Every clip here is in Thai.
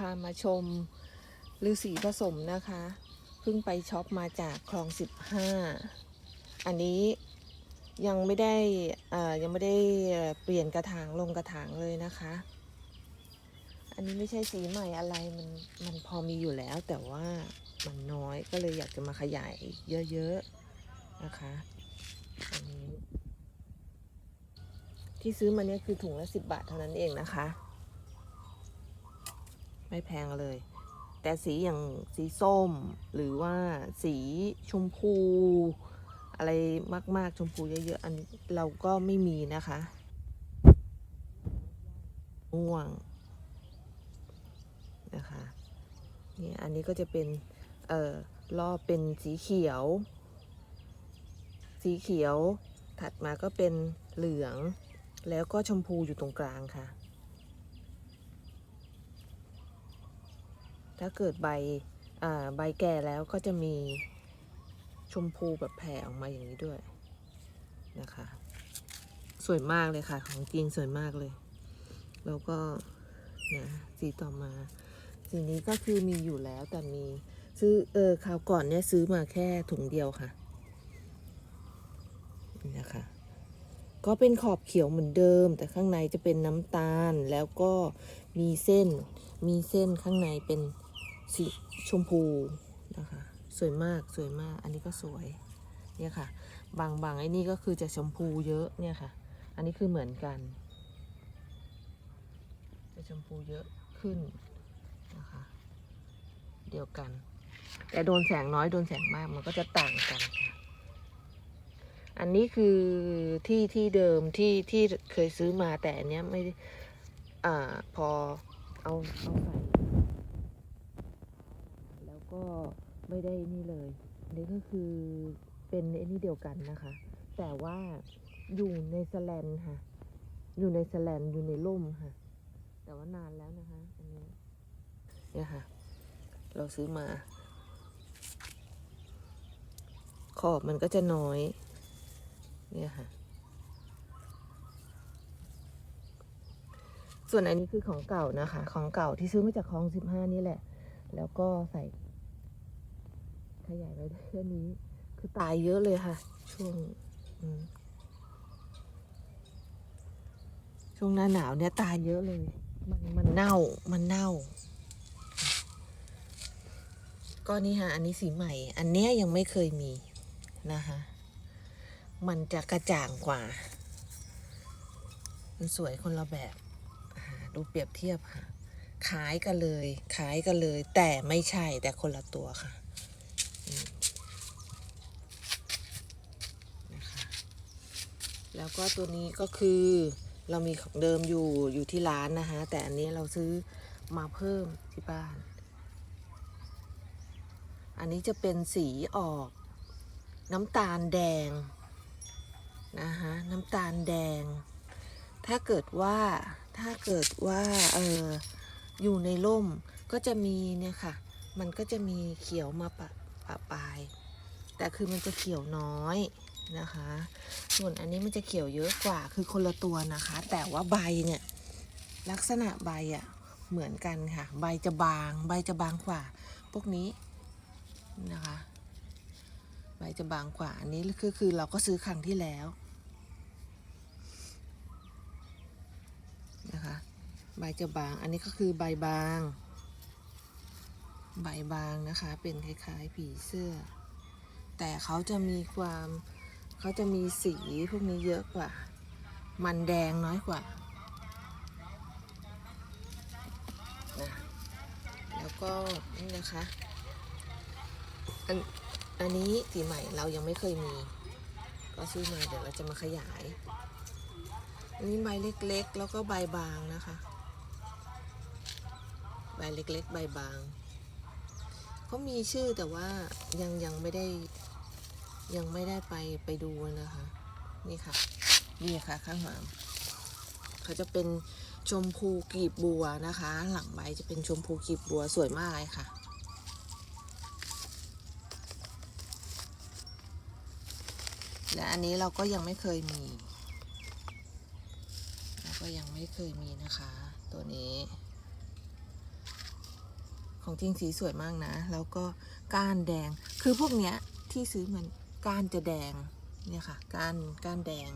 พามาชมฤาษีผสมนะคะ เพิ่งไปช็อปมาจากคลอง 15 อันนี้ยังไม่ได้อ่อยังไม่ได้เปลี่ยนกระถางลงกระถางเลยนะคะ อันนี้ไม่ใช่สีใหม่อะไรมันมันพอมีอยู่แล้ว แต่ว่ามันน้อยก็เลยอยากจะมาขยายเยอะๆนะคะ อันนี้ที่ซื้อมาเนี่ยคือถุงละสิบบาทเท่านั้นเองนะคะ ไม่แพงเลย แต่สีอย่างสีส้ม หรือว่าสีชมพู อะไรมาก ๆ ชมพูเยอะๆ อันนี้เราก็ไม่มีนะคะ ม่วงนะคะนี่อันนี้ก็จะเป็น เอ่อรอบเป็นสีเขียว สีเขียวถัดมาก็เป็นเหลือง แล้วก็ชมพูอยู่ตรงกลางค่ะ ถ้าเกิดใบใบแก่แล้วก็จะมีชมพูแบบแผ่ออกมาอย่างนี้ด้วยนะคะ สวยมากเลยค่ะ ของจริงสวยมากเลย แล้วก็นี่ยสีต่อมาสีนี้ก็คือมีอยู่แล้วแต่มีซื้อเออคราวก่อนเนี่ยซื้อมาแค่ถุงเดียวค่ะนะคะก็เป็นขอบเขียวเหมือนเดิม แต่ข้างในจะเป็นน้ำตาลแล้วก็มีเส้นมีเส้นข้างในเป็น สีชมพูนะคะสวยมากสวยมาก อันนี้ก็สวยเนี่ยค่ะ บางบางไอ้นี่ก็คือจะชมพูเยอะเนี่ยค่ะ อันนี้คือเหมือนกัน จะชมพูเยอะขึ้นนะคะเดียวกัน แต่โดนแสงน้อยโดนแสงมากมันก็จะต่างกันค่ะอันนี้คือที่ที่เดิมที่ที่เคยซื้อมาแต่อันเนี้ยไม่อ่าพอเอาเอาใส่ ก็ไม่ได้นี่เลยอันนี้ก็คือเป็นไอ้นี่เดียวกันนะคะ แต่ว่าอยู่ในสแลนค่ะ อยู่ในสแลนอยู่ในร่มค่ะ แต่ว่านานแล้วนะคะอันนี้เนี่ยค่ะ เราซื้อมา ขอบมันก็จะน้อย เนี่ยค่ะ ส่วนอันนี้คือของเก่านะคะ ของเก่าที่ซื้อมาจากคลองสิบห้านี่แหละ แล้วก็ใส่ ขยายไว้ได้แค่นี้ คือตายเยอะเลยค่ะ ช่วงช่วงหน้าหนาวเนี่ยตายเยอะเลย มันมันเน่ามันเน่า ก็นี่ค่ะอันนี้สีใหม่ อันเนี้ยยังไม่เคยมีนะคะมันจะกระจ่างกว่า มันสวยคนละแบบดูเปรียบเทียบค่ะคล้ายกันเลยคล้ายกันเลย แต่ไม่ใช่แต่คนละตัวค่ะ นะคะแล้วก็ตัวนี้ก็คือเรามีของเดิมอยู่อยู่ที่ร้านนะคะแต่อันนี้เราซื้อมาเพิ่มที่บ้าน อันนี้จะเป็นสีออกน้ำตาลแดงนะคะน้ำตาลแดง ถ้าเกิดว่าถ้าเกิดว่าเอออยู่ในร่มก็จะมีเนี่ยค่ะ มันก็จะมีเขียวมาปะ ปะปลาย แต่คือมันจะเขียวน้อยนะคะ ส่วนอันนี้มันจะเขียวเยอะกว่าคือคนละตัวนะคะ แต่ว่าใบเนี่ยลักษณะใบอะ่ะเหมือนกันค่ะ ใบจะบาง ใบจะบางกว่า พวกนี้นะคะ ใบจะบางกว่าอันนี้คือคือเราก็ซื้อครั้งที่แล้วนะคะ ใบจะบางอันนี้ก็คือใบบาง ใบบางนะคะ เป็นคล้ายๆ ผีเสื้อ แต่เขาจะมีความเขาจะมีสีพวกนี้เยอะกว่า มันแดงน้อยกว่านะแล้วก็นี่นะคะอันอันนี้สีใหม่เรายังไม่เคยมี ก็ซื้อมาเดี๋ยวเราจะมาขยาย อันนี้ใบเล็กๆ แล้วก็ใบบางนะคะ ใบเล็กๆ ใบบาง เขามีชื่อแต่ว่ายังยังไม่ได้ยังไม่ได้ไปไปดูนะคะ นี่ค่ะ นี่ค่ะข้างหลังเขาจะเป็นชมพูกลีบบัวนะคะ หลังใบจะเป็นชมพูกลีบบัวสวยมากเลยค่ะและอันนี้เราก็ยังไม่เคยมี เราก็ยังไม่เคยมีนะคะ ตัวนี้ ของจริงสีสวยมากนะ แล้วก็ก้านแดง คือพวกเนี้ยที่ซื้อมันก้านจะแดงเนี่ยค่ะ ก้านก้านแดง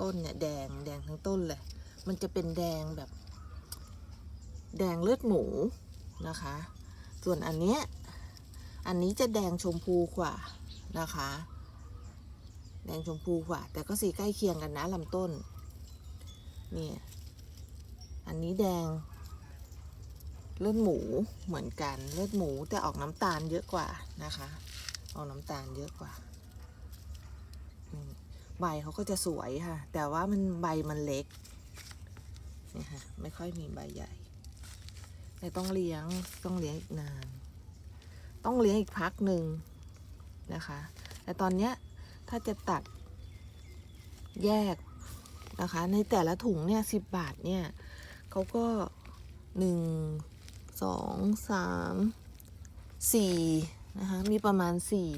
ต้นเนี่ยแดงแดงทั้งต้นเลย มันจะเป็นแดงแบบ แดงเลือดหมูนะคะ ส่วนอันเนี้ยอันนี้จะแดงชมพูกว่านะคะ แดงชมพูกว่า แต่ก็สีใกล้เคียงกันนะลำต้น เนี่ย อันนี้แดง เลือดหมูเหมือนกันเลือดหมูแต่ออกน้ำตาลเยอะกว่านะคะ ออกน้ำตาลเยอะกว่าใบเขาก็จะสวยค่ะ แต่ว่ามันใบมันเล็กนี่ค่ะไม่ค่อยมีใบใหญ่ แต่ต้องเลี้ยงต้องเลี้ยงอีกนาน ต้องเลี้ยงอีกพักหนึ่งนะคะ แต่ตอนเนี้ยถ้าจะตัดแยกนะคะ ในแต่ละถุงเนี่ยสิบบาทเนี่ยเขาก็หนึ่ง สองสามสี่นะคะมีประมาณสี่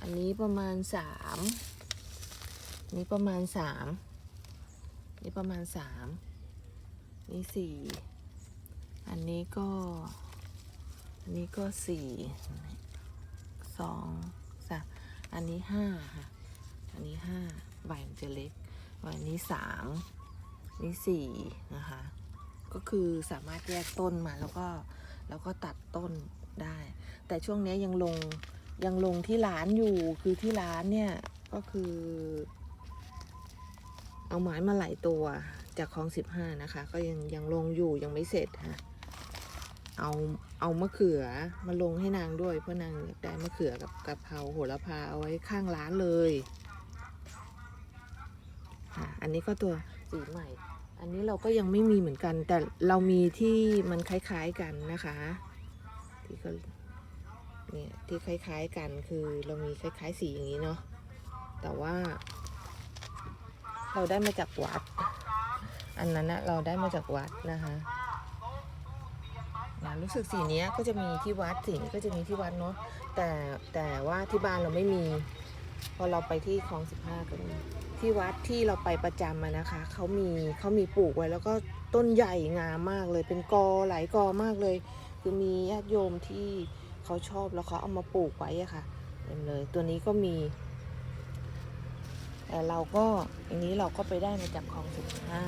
อันนี้ประมาณสามนี่ประมาณสามนี่ประมาณสามนี่สี่อันนี้ก็ อันนี้ก็สี่สองสามอันนี้ห้าค่ะ อันนี้ห้าใบมันจะเล็กอันนี้สามนี่สี่นะคะ ก็คือสามารถแยกต้นมาแล้วก็แล้วก็ตัดต้นได้ แต่ช่วงนี้ยังลงยังลงที่ร้านอยู่คือที่ร้านเนี่ยก็คือ เอาไม้มาหลายตัวจากคลองสิบห้านะคะ ก็ยังยังลงอยู่ยังไม่เสร็จค่ะเอาเอามะเขือมาลงให้นางด้วย เพราะนางอยากได้มะเขือกับกะเพราโหระพาเอาไว้ข้างร้านเลยอะอันนี้ก็ตัวสีใหม่ อันนี้เราก็ยังไม่มีเหมือนกัน แต่เรามีที่มันคล้าย ๆกันนะคะที่เขาเนี่ยที่คล้าย ๆกันคือเรามีคล้าย ๆ สีอย่างนี้เนาะแต่ว่า เราได้มาจากวัด อันนั้นนะเราได้มาจากวัดนะคะนะรู้สึกสีนี้ก็จะมีที่วัดสีนี้ก็จะมีที่วัดเนาะแต่แต่ว่าที่บ้านเราไม่มี พอเราไปที่คลองสิบห้าก็มีที่วัดที่เราไปประจำมานะคะเขามีเขามีปลูกไว้แล้วก็ต้นใหญ่งามมากเลย เป็นกอหลายกอมากเลย คือมีญาติโยมที่เขาชอบแล้วเขาเอามาปลูกไว้อะค่ะเต็มเลยตัวนี้ก็มีแต่เราก็อันนี้เราก็ไปได้มาจากคลองสิบห้า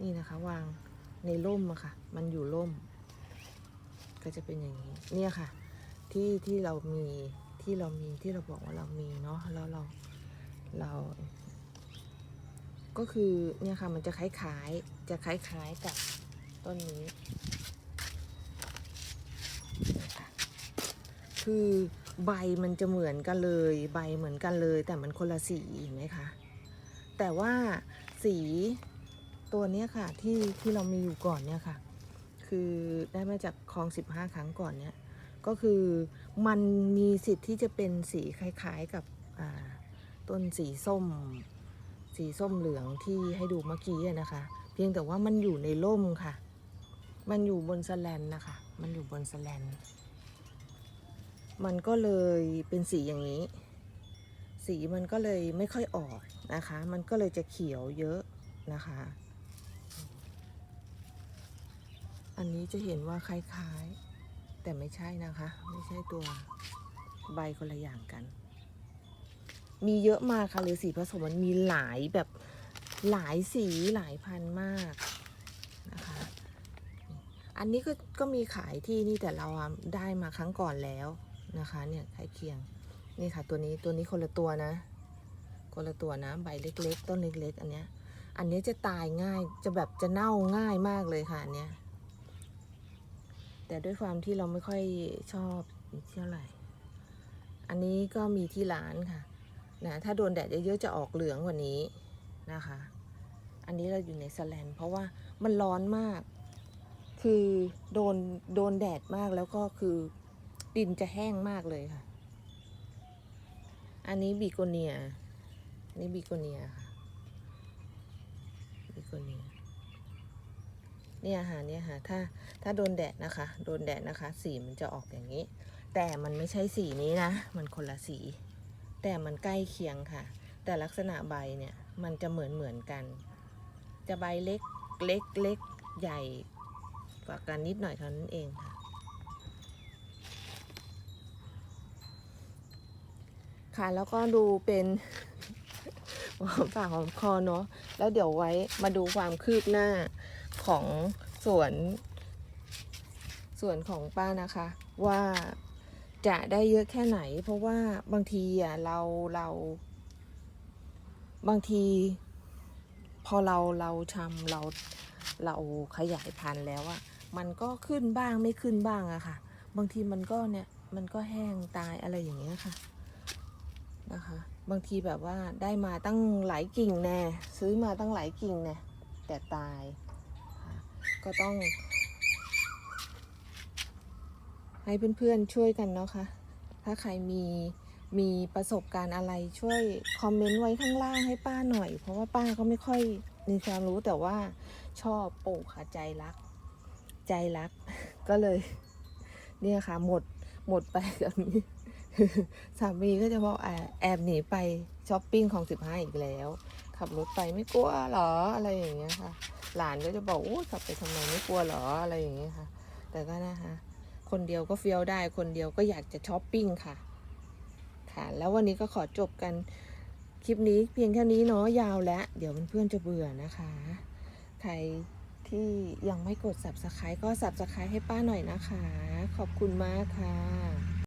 นี่นะคะวางในร่มอะค่ะ มันอยู่ร่ม ก็จะเป็นอย่างนี้ เนี่ยค่ะ ที่ที่เรามีที่เรามีที่เราบอกว่าเรามีเนาะแล้วเราเรา ก็คือเนี่ยค่ะมันจะคล้ายๆจะคล้ายๆกับต้นนี้คะคือใบมันจะเหมือนกันเลย ใบเหมือนกันเลย แต่มันคนละสีเห็นไหมคะแต่ว่าสีตัวเนี้ยค่ะที่ที่เรามีอยู่ก่อนเนี่ยค่ะ คือได้มาจากคลอง15ครั้งก่อนเนี่ย ก็คือมันมีสิทธิ์ที่จะเป็นสีคล้ายๆกับต้นสีส้ม สีส้มเหลืองที่ให้ดูเมื่อกี้นะคะ เพียงแต่ว่ามันอยู่ในร่มค่ะ มันอยู่บนสแลนนะคะ มันอยู่บนสแลน มันก็เลยเป็นสีอย่างนี้ สีมันก็เลยไม่ค่อยออกนะคะ มันก็เลยจะเขียวเยอะนะคะ อันนี้จะเห็นว่าคล้ายๆ แต่ไม่ใช่นะคะ ไม่ใช่ตัวใบคนละอย่างกัน มีเยอะมากค่ะหรือสีผสมมันมีหลายแบบหลายสีหลายพันมากนะคะ อันนี้ก็ก็มีขายที่นี่แต่เราได้มาครั้งก่อนแล้วนะคะเนี่ยใกล้เคียงนี่ค่ะตัวนี้ตัวนี้คนละตัวนะ คนละตัวนะใบเล็ก ๆ ต้นเล็ก ๆ อันเนี้ยอันนี้จะตายง่ายจะแบบจะเน่าง่ายมากเลยค่ะอันเนี้ย แต่ด้วยความที่เราไม่ค่อยชอบเท่าไหร่ อันนี้ก็มีที่ร้านค่ะนะถ้าโดนแดดเยอะๆจะออกเหลืองกว่านี้นะคะ อันนี้เราอยู่ในสแลนเพราะว่ามันร้อนมาก คือโดนโดนแดดมากแล้วก็คือดินจะแห้งมากเลยค่ะ อันนี้บีโกเนียนนี้บีโกเนียค่ะบีโกเนีย เนี่ยค่ะเนี่ยค่ะถ้าถ้าโดนแดดนะคะ โดนแดดนะคะ สีมันจะออกอย่างนี้ แต่มันไม่ใช่สีนี้นะ มันคนละสี แต่มันใกล้เคียงค่ะ แต่ลักษณะใบเนี่ยมันจะเหมือนเหมือนกัน จะใบเล็กเล็กเล็กใหญ่กว่ากันนิดหน่อยเท่านั้นเองค่ะ ค่ะแล้วก็ดูเป็นหอมปากหอมคอเนาะแล้วเดี๋ยวไว้มาดูความคืบหน้า ของสวนสวนของป้านะคะ ว่าจะได้เยอะแค่ไหน เพราะว่าบางทีอะเราเราบางที พอเราเราทำเราเราขยายพันธุ์แล้วอะมันก็ขึ้นบ้างไม่ขึ้นบ้างอะค่ะ บางทีมันก็เนี่ยมันก็แห้งตายอะไรอย่างเงี้ยค่ะนะคะ บางทีแบบว่าได้มาตั้งหลายกิ่งแน่ซื้อมาตั้งหลายกิ่งแน่แต่ตาย ก็ต้อง ให้เพื่อนๆช่วยกันเนาะค่ะ ถ้าใครมีมีประสบการณ์อะไรช่วยคอมเมนต์ไว้ข้างล่างให้ป้าหน่อย เพราะว่าป้าก็ไม่ค่อยมีความรู้แต่ว่าชอบปลูกค่ะใจรัก ใจรัก ก็เลย เนี่ยค่ะ หมดหมดไปกับนี้สามีก็จะบอกแอบหนีไปช้อปปิ้งของสิบห้าอีกแล้ว ขับรถไปไม่กลัวหรออะไรอย่างเงี้ยค่ะ หลานก็จะบอกโอ้ขับไปทำไมไม่กลัวเหรออะไรอย่างเงี้ยค่ะ แต่ก็นะคะคนเดียวก็เฟี้ยวได้คนเดียวก็อยากจะช้อปปิ้งค่ะ ค่ะแล้ววันนี้ก็ขอจบกันคลิปนี้เพียงแค่นี้เนาะยาวแล้ว เดี๋ยวเพื่อนๆจะเบื่อนะคะ ใครที่ยังไม่กด subscribe ก็ subscribe ให้ป้าหน่อยนะคะ ขอบคุณมากค่ะ